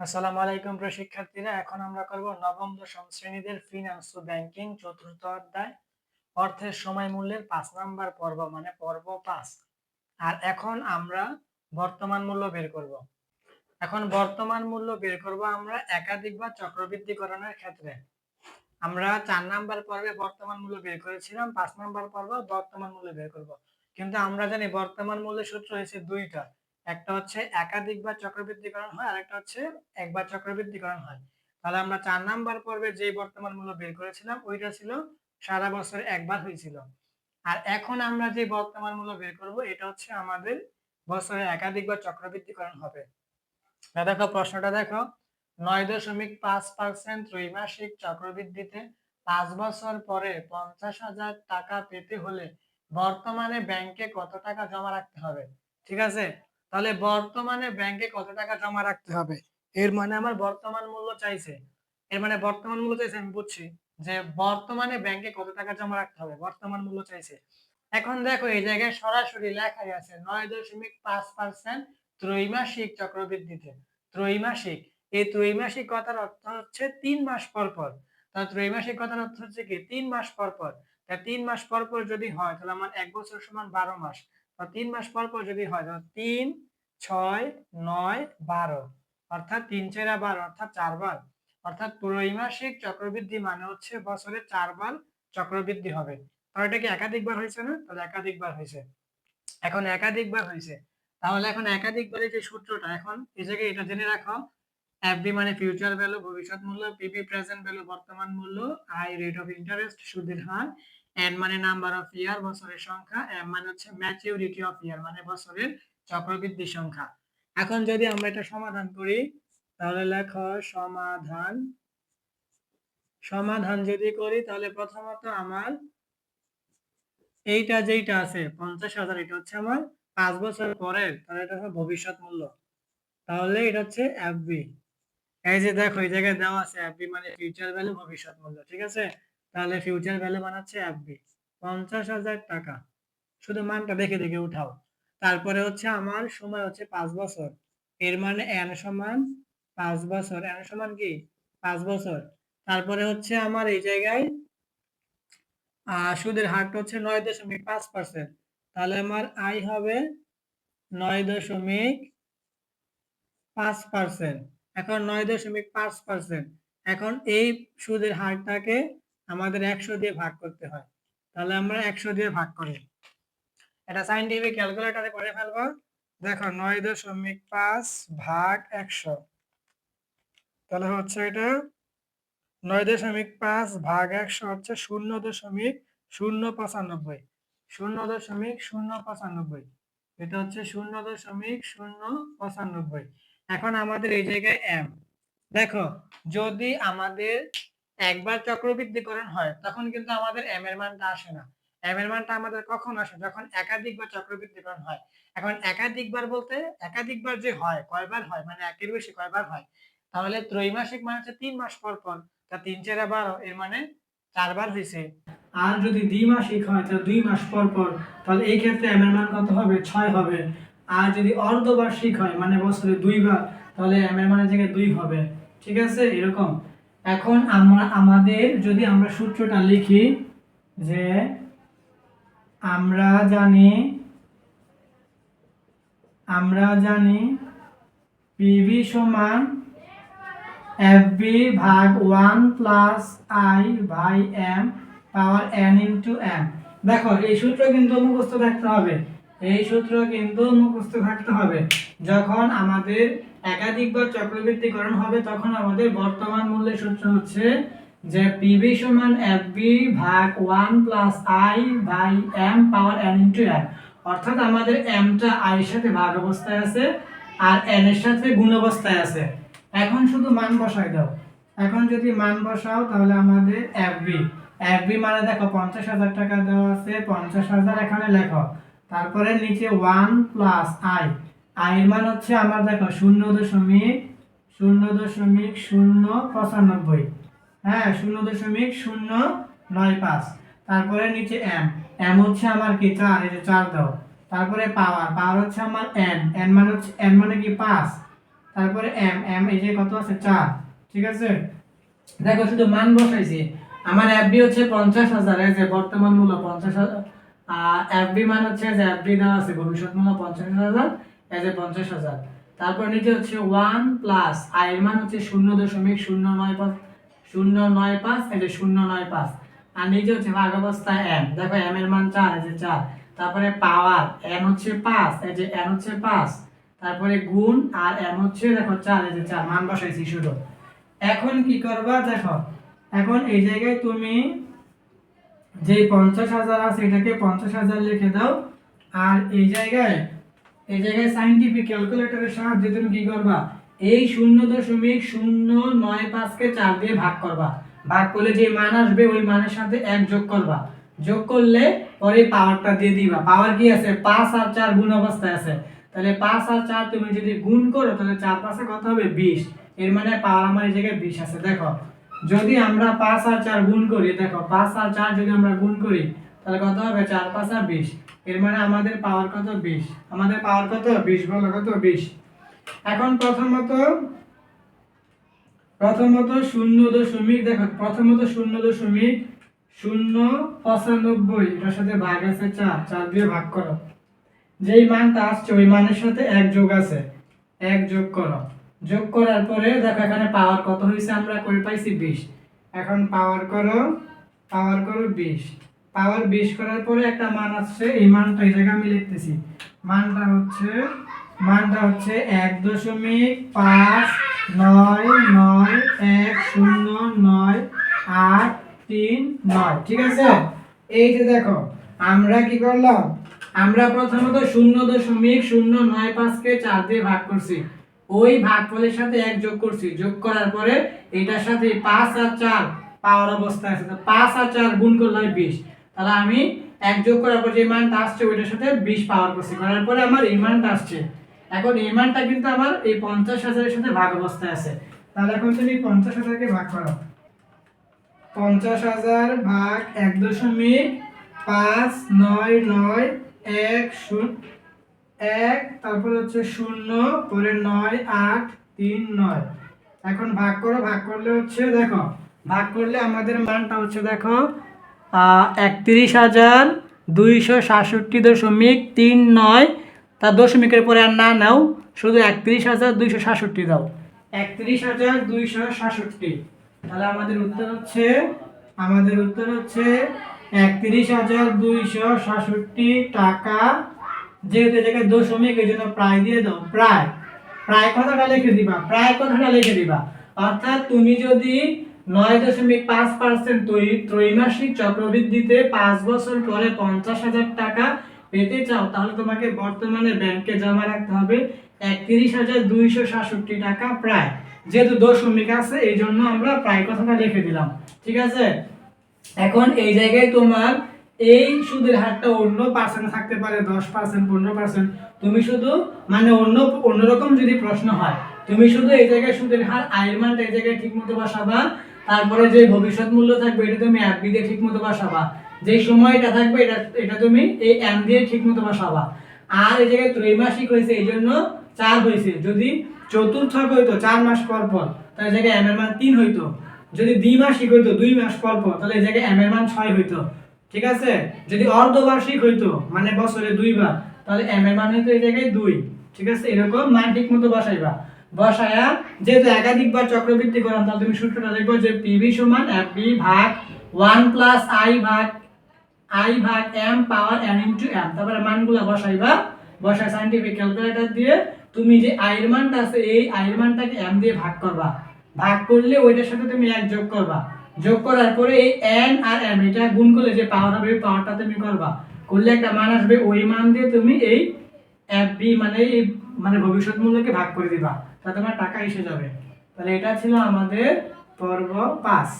আসসালামু আলাইকুম প্রিয় শিক্ষার্থীরা, এখন আমরা করব নবম, দশম শ্রেণীদের ফিনান্স ও ব্যাংকিং চতুর্থ অধ্যায়। অর্থের সময় মূল্যের পাঁচ নাম্বার পর্ব মানে পর্ব পাঁচ। আর এখন আমরা বর্তমান মূল্য বের করব। এখন বর্তমান মূল্য বের করব আমরা একাধিক বা চক্রবৃদ্ধিকরণের ক্ষেত্রে। আমরা চার নাম্বার পর্বে বর্তমান মূল্য বের করেছিলাম, পাঁচ নাম্বার পর্ব বর্তমান মূল্য বের করব। কিন্তু আমরা জানি বর্তমান মূল্যের সূত্র হয়েছে দুইটা। একটা হচ্ছে একাধিকবার চক্রবৃদ্ধিকরণ হয় আর একটা হচ্ছে একবার চক্রবৃদ্ধিকরণ হয়। তাহলে আমরা চার নাম্বার পর্বে যে বর্তমান মূল্য বের করেছিলাম, ওইটা ছিল সারা বছর একবার হয়েছিল। আর এখন আমরা যে বর্তমান মূল্য বের করব, এটা হচ্ছে আমাদের বছরে একাধিকবার চক্রবৃদ্ধিকরণ হবে। দেখো, প্রশ্নটা দেখো, নয় দশমিক পাঁচ পার্সেন্ট ত্রৈমাসিক চক্রবৃদ্ধিতে পাঁচ বছর পরে পঞ্চাশ হাজার টাকা পেতে হলে বর্তমানে ব্যাংকে কত টাকা জমা রাখতে হবে? ঠিক আছে? তাহলে বর্তমানে ব্যাংকে কত টাকা জমা রাখতে হবে? এর মানে আমার বর্তমান মূল্য চাইছে। এর মানে বর্তমান মূল্য চাইছে, আমি বুঝছি। যে বর্তমানে ব্যাংকে কত টাকা জমা রাখতে হবে? বর্তমান মূল্য চাইছে। এখন দেখো, এই জায়গায় সরাসরি লেখাই আছে নয় দশমিক পাঁচ পার্সেন্ট ত্রৈমাসিক চক্রবৃদ্ধিতে। ত্রৈমাসিক। এই ত্রৈমাসিক কথার অর্থ হচ্ছে তিন মাস পর পর। তাহলে ত্রৈমাসিক কথার অর্থ হচ্ছে কি? তিন মাস পর পর। তা তিন মাস পর পর যদি হয়, তাহলে আমার এক বছর সমান বারো মাস। তিন মাস পর পর যদি হয় তিন, ছয়, নয়, বারো, অর্থাৎ তিন চেরা বারো, অর্থাৎ চারবার অর্থাৎ ত্রৈমাসিক চক্রবৃদ্ধি মানে হচ্ছে বছরে চারবার চক্রবৃদ্ধি হবে। তাহলে এটা কি একাধিকবার হয়েছে না? তাহলে একাধিকবার হয়েছে। এখন একাধিকবার হয়েছে। তাহলে এখন একাধিকবারের যে সূত্রটা, এখন এই জায়গায় এটা জেনে রাখো এফডি মানে ফিউচার ভ্যালু ভবিষ্যৎ মূল্য পিপি প্রেজেন্ট ভ্যালু বর্তমান মূল্য আই রেট অফ ইন্টারেস্ট সুদের হার এন মানে নাম্বার অফ ইয়ার বছরের সংখ্যা এম মানে হচ্ছে ম্যাচিউরিটি অফ ইয়ার মানে বছরের চক্রবৃদ্ধি সংখ্যা। এখন যদি আমরা এটা সমাধান করি, তাহলে লেখো সমাধান সমাধান যদি করি, তাহলে প্রথমত আমার এইটা যেইটা আছে, পঞ্চাশ হাজার, এটা হচ্ছে আমার পাঁচ বছর পরের, তাহলে এটা হচ্ছে ভবিষ্যৎ মূল্য। তাহলে এটা হচ্ছে এফবি এই যে দেখো, এই জায়গায় দেওয়া আছে এফবি মানে ফিউচার ভ্যালু ভবিষ্যৎ মূল্য, ঠিক আছে? তাহলে ফিউচার ভ্যালু বানাচ্ছে এফবি পঞ্চাশ হাজার টাকা। শুধু মানটা দেখে দেখে উঠাও। তারপরে হচ্ছে আমার সময় হচ্ছে পাঁচ বছর। এর মানে এন সমান পাঁচ বছর। এন সমান কি? পাঁচ বছর। তারপরে হচ্ছে আমার এই জায়গায় সুদের হারটা হচ্ছে নয় দশমিক পাঁচ পার্সেন্ট তাহলে আমার আই হবে নয় দশমিক পাঁচ পার্সেন্ট এখন নয় দশমিক পাঁচ পার্সেন্ট এখন এই সুদের হারটাকে আমাদের একশো দিয়ে ভাগ করতে হয়। তাহলে আমরা একশো দিয়ে ভাগ করি। এটা সাইন্টিফিক ক্যালকুলেটারে করে ফেলব। দেখো, নয় দশমিক পাঁচ ভাগ একশো। তাহলে হচ্ছে এটা নয় দশমিক পাঁচ ভাগ একশো হচ্ছে শূন্য দশমিক শূন্য পঁচানব্বই। শূন্য দশমিক শূন্য পঁচানব্বই। এটা হচ্ছে শূন্য দশমিক শূন্য পঁচানব্বই। এখন আমাদের এই জায়গায় এম দেখো, যদি আমাদের একবার চক্রবৃদ্ধিকরণ হয়, তখন কিন্তু আমাদের এম এর মানটা আসে না। এম এর মানটা আমাদের কখন আসে? যখন একাধিকবার চক্রবৃদ্ধিকরণ হয়। এখন একাধিকবার বলতে একাধিকবার যে হয়, কয়বার হয় মানে একের বেশি কয়বার হয়, তাহলে ত্রৈমাসিক মানে হচ্ছে তিন মাস পর পর, তা তিন চারা বারো, এর মানে চারবার হয়েছে আর যদি দ্বিমাসিক হয় তাহলে দুই মাস পর পর, তাহলে এই ক্ষেত্রে এম এর মান কত হবে? ছয় হবে। আর যদি অর্ধবার্ষিক হয় মানে বছরে দুইবার, তাহলে এম এর মানের জায়গায় দুই হবে। ঠিক আছে? এরকম। এখন আমরা, আমাদের যদি আমরা সূত্রটা লিখি যে আমরা জানি আমরা জানি পিভি সমান এফ বি ভাগ one plus I by M power N into M দেখো, এই সূত্র কিন্তু মুখস্থ থাকতে হবে। এই সূত্র কিন্তু মুখস্থ থাকতে হবে। যখন আমাদের একাধিকবার চক্রবৃদ্ধিকরণ হবে, তখন আমাদের বর্তমান মূল্যের সূত্র হচ্ছে যে পিভি সমান এফ বি ভাগ one plus I by M power N into M অর্থাৎ আমাদের এমটা আইয়ের সাথে ভাগ অবস্থায় আছে আর এন এর সাথে গুণ অবস্থায় আছে। এখন শুধু মান বসাই দাও। এখন যদি মান বসাও, তাহলে আমাদের এফ বি এফ বি মানে দেখো, পঞ্চাশ হাজার টাকা দেওয়া আছে, পঞ্চাশ হাজার এখানে লেখো। তারপরে নিচে ওয়ান প্লাস আই আইয়ের মান হচ্ছে আমার দেখো শূন্য দশমিক শূন্য দশমিক শূন্য পঁচানব্বই। হ্যাঁ শূন্য দশমিক শূন্য নয় পাঁচ। তারপরে নিচে এম এম হচ্ছে আমার কি? চার, এই যে চার দাও। তারপরে পাওয়ার পাওয়ার হচ্ছে আমার এন এন মানে হচ্ছে এন মানে কি? পাঁচ। তারপরে এম এম এই যে কত আছে? চার। ঠিক আছে? দেখো শুধু মান বসাইছি। আমার এফবি হচ্ছে পঞ্চাশ হাজার, এই যে বর্তমান মূল্য পঞ্চাশ হাজার। এফবি মান হচ্ছে যে এফবি দেওয়া আছে ভবিষ্যৎ মূল্য পঞ্চাশ হাজার এই যে পঞ্চাশ হাজার। তারপর নিচে হচ্ছে ওয়ান প্লাস আয়ের মান হচ্ছে শূন্য দশমিক শূন্য নয় পাঁচ, শূন্য নয় পাঁচ এই যে শূন্য নয় পাঁচ। আর নিচে হচ্ছে ভাগ অবস্থা এম দেখো এম এর মান চার এই যে চার। তারপরে পাওয়ার এন হচ্ছে পাঁচ এই যে এন হচ্ছে পাঁচ। তারপরে গুণ আর এম হচ্ছে, দেখো চার এই যে চার। মান বসাইছি শুধু। এখন কি করবা? দেখো, এখন এই জায়গায় তুমি যে পঞ্চাশ হাজার আছে, এটাকে পঞ্চাশ হাজার লিখে দাও। আর এই জায়গায় এই জায়গায় সাইন্টিফিক ক্যালকুলেটরের সাহায্যে তুমি কি করবা? এই শূন্য দশমিক শূন্য নয় পাঁচকে চার দিয়ে ভাগ করবা। ভাগ করলে যে মান আসবে, ওই মানের সাথে এক যোগ করবা। যোগ করলে পরে পাওয়ারটা দিয়ে দিবা। পাওয়ার কি আছে? পাঁচ আর চার গুণ অবস্থায় আছে। তাহলে পাঁচ আর চার তুমি যদি গুণ করো, তাহলে চার পাঁচে কত হবে? বিশ। এর মানে পাওয়ার আমার এই জায়গায় বিশ আছে। দেখো যদি আমরা পাঁচ আর চার গুণ করি, দেখো, পাঁচ আর চার যদি আমরা গুণ করি, তাহলে কত হবে? চার পাঁচ আর বিশ। এর মানে আমাদের পাওয়ার কত? বিশ। আমাদের পাওয়ার কত? বিশ বলো, কত? বিশ। এখন প্রথমত প্রথমত শূন্য দশমিক, দেখো, প্রথমত শূন্য দশমিক শূন্য পঁচানব্বই, এটার সাথে ভাগ আছে চার চার দিয়ে ভাগ করো। যেই মানটা আসছে, ওই মানের সাথে এক যোগ আছে। এক যোগ করো। যোগ করার পরে দেখো এখানে পাওয়ার কত হয়েছে আমরা করে পাইছি বিশ। এখন পাওয়ার করো পাওয়ার করো বিশ। পাওয়ার বিশ করার পরে একটা মান আসছে এই মানটা এই জায়গায় আমি লিখতেছি। মানটা হচ্ছে মানটা হচ্ছে এক দশমিক পাঁচ নয় নয় এক শূন্য নয় আট তিন নয়, ঠিক আছে? এই যে দেখো, আমরা কি করলাম? আমরা প্রথমত শূন্য দশমিক শূন্য নয় পাঁচকে চার দিয়ে ভাগ করছি। ওই ভাগফলের সাথে এক যোগ করছি। যোগ করার পরে এটার সাথে পাঁচ আর চার পাওয়ার অবস্থায় আছে। পাঁচ আর চার গুণ করলে হয় বিশ। তাহলে আমি এক যোগ করার পর যে মানটা আসছে, ওইটার সাথে বিশ পাওয়ার করছি। করার পরে আমার এই মানটা আসছে। এখন এই মানটা কিন্তু আমার এই পঞ্চাশ হাজারের সাথে ভাগ অবস্থায় আছে। তাহলে এখন তুমি পঞ্চাশ হাজারকে ভাগ করো। পঞ্চাশ হাজার ভাগ এক দশমিক পাঁচ নয় নয় এক শূন্য এক, তারপর হচ্ছে শূন্য, পরে নয়, আট, তিন, নয়। এখন ভাগ করো, ভাগ করলে হচ্ছে দেখো, ভাগ করলে আমাদের মানটা হচ্ছে দেখো একত্রিশ হাজার দুইশো সাতষট্টি দশমিক তিন নয়। তার দশমিকের পরে আর না নাও, শুধু একত্রিশ হাজার দুইশো সাতষট্টি দাও। একত্রিশ হাজার দুইশো সাতষট্টি। তাহলে আমাদের উত্তর হচ্ছে, আমাদের উত্তর হচ্ছে একত্রিশ হাজার দুইশো সাতষট্টি টাকা যেহেতু জায়গায় দশমিক এই জন্য প্রায় দিয়ে দাও। প্রায়। প্রায় কথাটা লিখে দিবা। প্রায় কথাটা লিখে দিবা। অর্থাৎ তুমি যদি নয় দশমিক পাঁচ পার্সেন্ট ত্রৈমাসিক চক্রবৃদ্ধিতে পাঁচ বছর পরে পঞ্চাশ হাজার টাকা পেতে চাও, তাহলে তোমাকে বর্তমানে ব্যাংকে জমা রাখতে হবে একত্রিশ হাজার দুইশো সাতষট্টি টাকা প্রায়। যেহেতু দশমিক আছে, এই জন্য আমরা প্রায় কথাটা লিখে দিলাম। ঠিক আছে? এখন এই জায়গায় তোমার এই সুদের হারটা অন্য পার্সেন্ট থাকতে পারে, দশ পার্সেন্ট পনেরো পার্সেন্ট তুমি শুধু মানে অন্য অন্যরকম যদি প্রশ্ন হয়, তুমি শুধু এই জায়গায় সুদের হার, আয়ের মানটা এই জায়গায় ঠিক মতো বসাবা, তারপরে যে ভবিষ্যৎ মূল্য থাকবে, এটা তুমি অ্যাপ দিয়ে ঠিক মতো বসাবা। যে সময়টা থাকবে, এটা এটা তুমি এই এম দিয়ে ঠিক মতো বসাবা। আর এই জায়গায় ত্রৈমাসিক হয়েছে, এই জন্য চার হয়েছে। যদি চতুর্থক হইতো চার মাস পর পর, তাহলে এই জায়গায় এম এর মান তিন হইতো। যদি দ্বিমাসিক হইতো, দুই মাস পর পর, তাহলে এই জায়গায় এম এর মান ছয় হইতো। ঠিক আছে? যদি অর্ধবার্ষিক হইতো মানে বছরে দুইবার, তাহলে এম এর মান হইতো এই জায়গায় দুই। ঠিক আছে? এরকম মান ঠিক মতো বসাইবা। বসায়া, যেহেতু একাধিকবার চক্রবৃদ্ধি করাম, তাহলে তুমি সূত্রটা লিখব যে পিভি সমান এফ ভাগ ওয়ান প্লাস আই ভাগ আই ভাগ M power N into M তারপরে মানগুলো বসাইবা। বসায় সাইন্টিফিক ক্যালকুলেটর দিয়ে তুমি যে আয়ের মানটা আছে, এই আয়ের মানটাকে এম দিয়ে ভাগ করবা। ভাগ করলে ওইটার সাথে তুমি এক যোগ করবা। যোগ করার পরে এই এন আর এম এটা গুণ করলে যে পাওয়ার হবে পাওয়ারটা তুমি করবা। করলে একটা মান আসবে, ওই মান দিয়ে তুমি এই এফ বি মানে এই মানে ভবিষ্যৎ মূল্যকে ভাগ করে দিবা। তা তোমার টাকা এসে যাবে। তাহলে এটা ছিল আমাদের পর্ব পাঁচ।